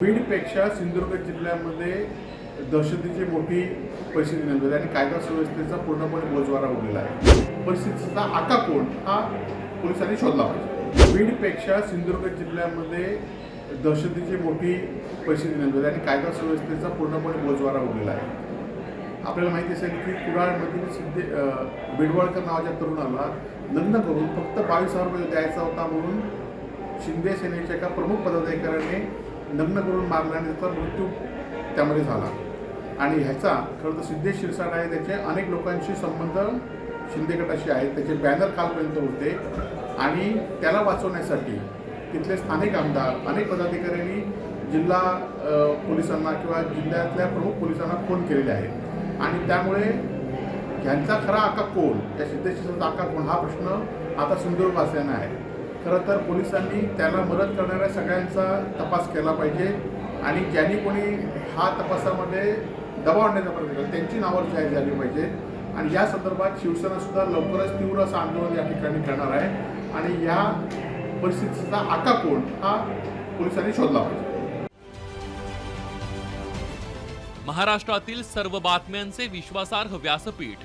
बीडपेक्षा सिंधुदुर्ग जिल्ह्यामध्ये दहशतीची मोठी परिस्थिती निर्माण झाली आणि कायदा सुव्यवस्थेचा पूर्णपणे बोजवारा उडलेला आहे. परिस्थितीचा आता कोण हा पोलिसांनी शोधला पाहिजे. बीडपेक्षा सिंधुदुर्ग जिल्ह्यामध्ये दहशतीची मोठी परिस्थिती निर्माण झाली आणि कायदा सुव्यवस्थेचा पूर्णपणे बोजवारा उडलेला आहे. आपल्याला माहिती असेल की कुडाळमधील सिद्धे बिडवळकर नावाच्या तरुणाला लग्न करून फक्त बावीस हजार रुपये द्यायचा होता म्हणून शिंदे सेनेच्या एका प्रमुख पदाधिकाऱ्याने लग्न करून मारला त्याचा मृत्यू त्यामध्ये झाला. आणि ह्याचा खरं तर सिद्धेश शिरसाट आहे त्याचे अनेक लोकांशी संबंध शिंदे गटाशी आहेत. त्याचे बॅनर कालपर्यंत होते. आणि त्याला वाचवण्यासाठी तिथले स्थानिक आमदार अनेक पदाधिकाऱ्यांनी जिल्हा पोलिसांना किंवा जिल्ह्यातल्या प्रमुख पोलिसांना फोन केलेले आहेत. आणि त्यामुळे ह्यांचा खरा आका कोण? या सिद्धेश्वरचा आका कोण? हा प्रश्न आता सिंधुदुर्गवासियांना आहे. खरं तर पोलिसांनी त्याला मदत करणाऱ्या सगळ्यांचा तपास केला पाहिजे आणि ज्यांनी कोणी हा तपासामध्ये दबाव आणण्याचा प्रयत्न केला त्यांची नावं जाहीर झाली पाहिजे. आणि या संदर्भात शिवसेनासुद्धा लवकरच तीव्र असं आंदोलन या ठिकाणी करणार आहे. आणि या परिस्थितीचा आका कोण हा पोलिसांनी शोधला पाहिजे. महाराष्ट्रातील सर्व बातम्यांचे विश्वासार्ह व्यासपीठ